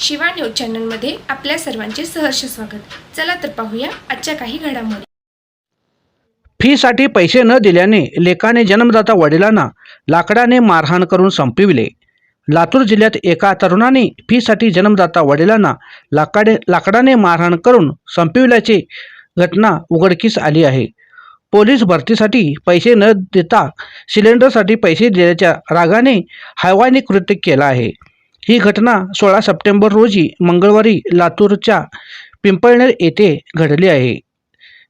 Shiva news चॅनलमध्ये आपल्या सर्वांचे सहर्ष स्वागत. चला तर पाहूया आजच्या काही घडामोडी. फीसाठी पैसे न दिल्याने लेकाने जन्मदाता वडिलांना लाकडाने मारहाण करून संपविले. लातूर जिल्ह्यात एका तरुणाने फीसाठी जन्मदाता वडिलांना लाकडे लाकडाने मारहाण करून संपविल्याची घटना उघडकीस आली आहे. पोलीस भरतीसाठी पैसे न देता सिलेंडरसाठी पैसे दिल्याच्या रागाने हैवानी कृत्य केलं आहे. ही घटना सोळा सप्टेंबर रोजी मंगळवारी लातूरच्या पिंपळनेर येथे घडली आहे.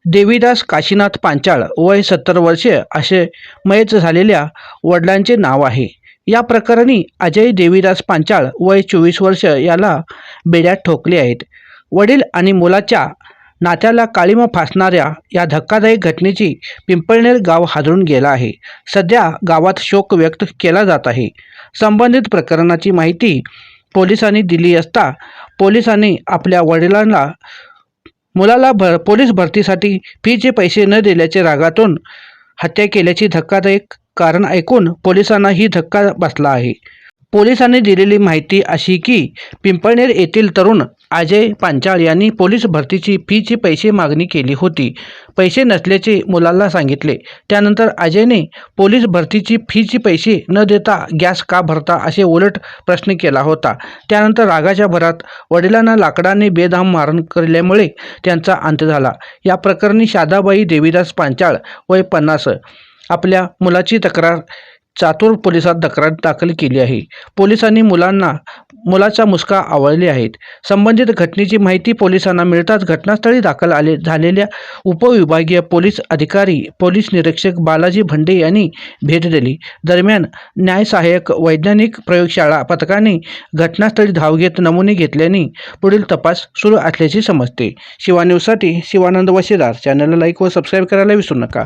देवीदास काशीनाथ पांचाळ वय सत्तर वर्षे असे मयच झालेल्या वडिलांचे नाव आहे. या प्रकरणी अजय देवीदास पांचाळ वय चोवीस वर्ष याला बेड्यात ठोकले आहेत. वडील आणि मुलाच्या नात्याला काळीमा फासणाऱ्या या धक्कादायक घटनेची पिंपळनेर गाव हादरून गेला आहे. सध्या गावात शोक व्यक्त केला जात आहे. संबंधित प्रकरणाची माहिती पोलिसांनी दिली असता पोलिसांनी आपल्या वडिलांना मुलाला भर पोलीस भरतीसाठी फीचे पैसे न दिल्याचे रागातून हत्या केल्याची धक्कादायक कारण ऐकून पोलिसांना ही धक्का बसला आहे. पोलिसांनी दिलेली माहिती अशी की पिंपळनेर येथील तरुण अजय पांचाळ यांनी पोलीस भरतीची फीची पैसे मागणी केली होती. पैसे नसल्याचे मुलाला सांगितले. त्यानंतर अजयने पोलीस भरतीची फीची पैसे न देता गॅस का भरता असे उलट प्रश्न केला होता. त्यानंतर रागाच्या भरात वडिलांना लाकडाने बेधाम मारण केल्यामुळे त्यांचा अंत झाला. या प्रकरणी शादाबाई देवीदास पांचाळ वय पन्नास आपल्या मुलाची तक्रार चातूर पोलिसात तक्रार दाखल केली आहे. पोलिसांनी मुलांना मुलाचा मुसका आवळले आहेत. संबंधित घटनेची माहिती पोलिसांना मिळताच घटनास्थळी दाखल आले झालेल्या उपविभागीय पोलीस अधिकारी पोलीस निरीक्षक बालाजी भंडे यांनी भेट दिली. दरम्यान न्यायसहाय्यक वैज्ञानिक प्रयोगशाळा पथकाने घटनास्थळी धाव घेत नमुने घेतल्याने पुढील तपास सुरू असल्याचे समजते. शिवा न्यूजसाठी शिवानंद वशेदार चॅनलला लाईक व सबस्क्राईब करायला विसरू नका.